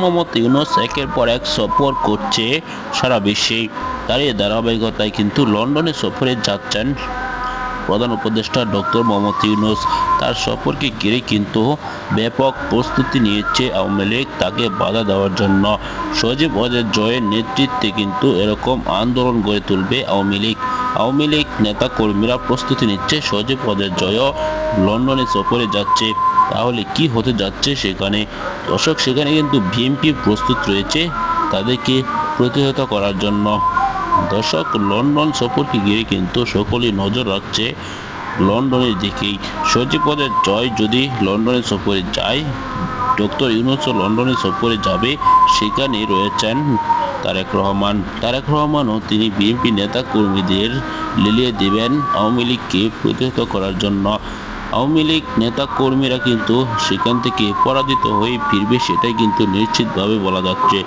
মোহাম্মদ ইউনুস একের পর এক সফর করছে সারা বিশ্বে। তার এই ধারাবাহিকতায় কিন্তু লন্ডনে সফরে যাচ্ছেন প্রধান উপদেষ্টা ডক্টর মোহাম্মদ ইউনুস। তার সফরকে ঘিরে কিন্তু ব্যাপক প্রস্তুতি নিয়েছে আওয়ামী লীগ। তাকে বাধা দেওয়ার জন্য সজীব ওয়াজের জয়ের নেতৃত্বে কিন্তু এরকম আন্দোলন গড়ে তুলবে আওয়ামী লীগ। আওয়ামী লীগ নেতাকর্মীরা প্রস্তুতি নিচ্ছে সজীব ওয়াজের জয়ও লন্ডনে সফরে যাচ্ছে। তাহলে কি হতে যাচ্ছে সেখানে? দর্শক, সেখানে কিন্তু বিএনপি প্রস্তুত রয়েছে তাদেরকে প্রতিহত করার জন্য। দর্শক, লন্ডন সফরকে ঘিরে কিন্তু সকলেই নজর রাখছে। লন্ডনের দিকেই সচিপদের জয় যদি লন্ডনের সফরে যায়, ডক্টর ইউনুসও লন্ডনে সফরে যাবে সেখানে রয়েছেন তারেক রহমান। তারেক রহমানও তিনি বিএনপি নেতা কর্মীদের লিলিয়ে দেবেন। আওয়ামী লীগকে প্রতিহত করার জন্য আওয়ামী লীগ নেতা কর্মীরা কিন্তু সেখান থেকে পরাজিত হয়ে ফিরবে, সেটাই কিন্তু নিশ্চিতভাবে বলা যাচ্ছে।